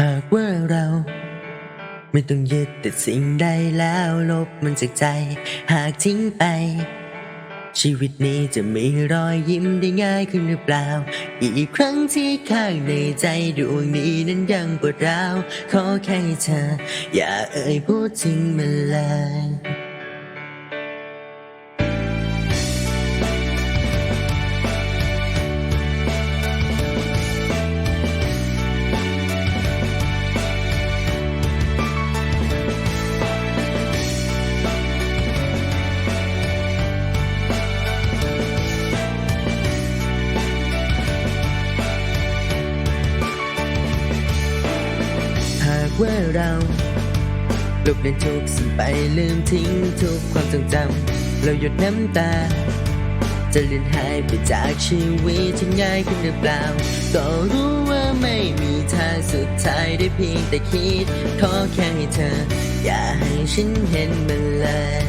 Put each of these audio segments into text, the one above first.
หากว่าเรา ไม่ต้องยึดติดสิ่งใดแล้วลบมันจากใจ หากทิ้งไป ชีวิตนี้จะมีรอยยิ้มได้ง่ายขึ้นหรือเปล่า อีกครั้งที่ข้างในใจดวงนี้นั้นยังปวดร้าว ขอแค่เธอ อย่าเอ่ยพูดทิ้งมันเลย ว่าเราลบเลือนทุกสิ่งไปลืมทิ้งทุกความทรงจำเราหยดน้ำตา จะเลือนหายไปจากชีวิตที่ง่ายขึ้นหรือเปล่า ก็รู้ว่าไม่มีทางสุดท้ายได้เพียงแต่คิด ขอแค่ให้เธอ อย่าให้ฉันเห็นมันเลย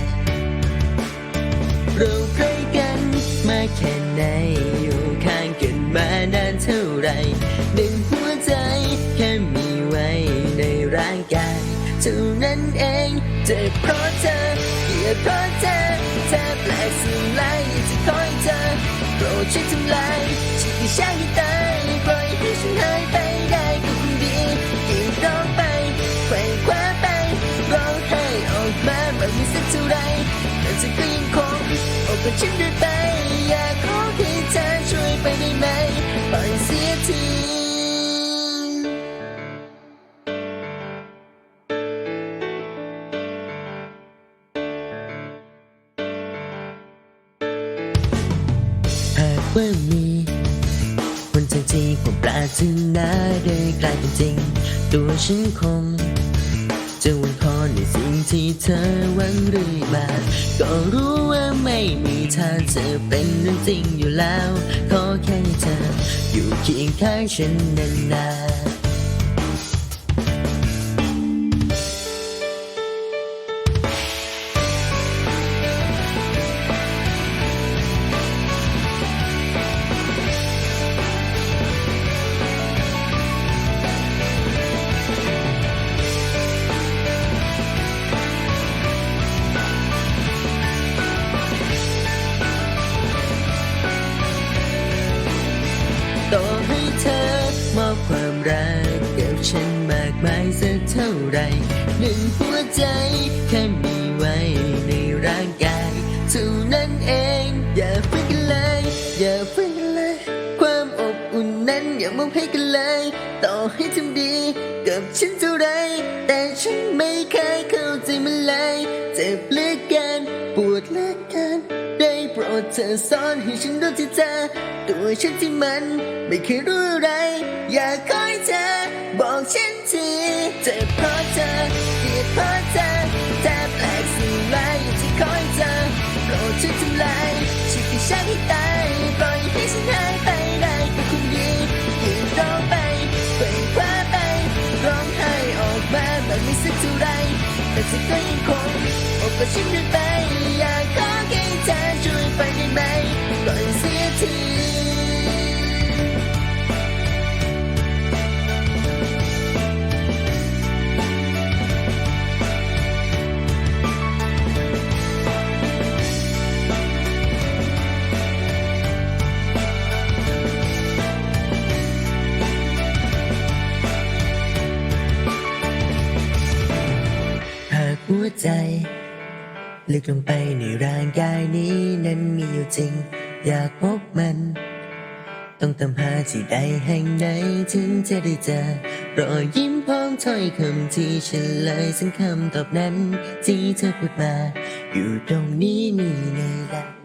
เราใกล้กันมาแค่ไหนอยู่ข้างกันมานานเท่าไรหนึ่งหัวใจแค่มี ร่างกายเท่านั้นเองเจ็บเพราะเธอเกลียดเพราะเธอเธอแปลกสิ่งไรที่คอยเธอโปรดช่วยทำลายชีวิตฉันให้ตายปล่อยให้ฉันหายไปได้ก็คงดีอีกร้องไปไขว่คว้าไปร้องไห้ออกมาแบบมีสักเท่าไรแต่เธอก็ยังคงอบกอดฉันเรื่อยไป ว่ามีวันจริงๆความปรารถนาได้กลายเป็นจริง ตัวฉันคงจะวันคอในสิ่งที่เธอหวังเรื่อยมาก็รู้ว่าไม่มีทางจะเป็นเรื่องจริงอยู่แล้ว ขอแค่เธออยู่เคียงข้างฉันนานๆ หนึ่งหัวใจ แค่มีไว้ในร่างกายเท่านั้นเอง อย่าฝืนกันเลย อย่าฝืนกันเลย ความอบอุ่นนั้นอย่ามองให้กันเลย ต่อให้ทำดีกับฉันเท่าไร แต่ฉันไม่เคยเข้าใจมันเลยเจ็บเลือกินปวดเลือกินได้โปรดเธอสอนให้ฉันรู้ที่เธอตัวฉันที่มันไม่เคยรู้อะไร อยากขอให้เธอ บอกฉันทีเจ็บเพราะเธอ ยดเพราะเธอแทบแปลกสิ่งไรที่คอยเธอโปรดช่วยทำลายชีวิตฉันให้ตายปล่อยให้ฉันหายไปได้ก็คงดียืนร้องไปไปคว้าไปร้องไห้ออกมาแบบไม่สักเท่าไรแต่เธอก็ยังคงอบกอดฉันเรื่อยไปอยากขอให้เธอช่วยไปได้ไหม หัวใจ ลึกลงไปในร่างกายนี้นั้นมีอยู่จริง อยากพบมัน ต้องตามหาที่ใดแห่งไหนถึงจะได้เจอรอยยิ้มพร้อมถ้อยคำที่ฉันเลยซึ่งคำตอบนั้นที่เธอพูดมา อยู่ตรงนี้นี่เลยละ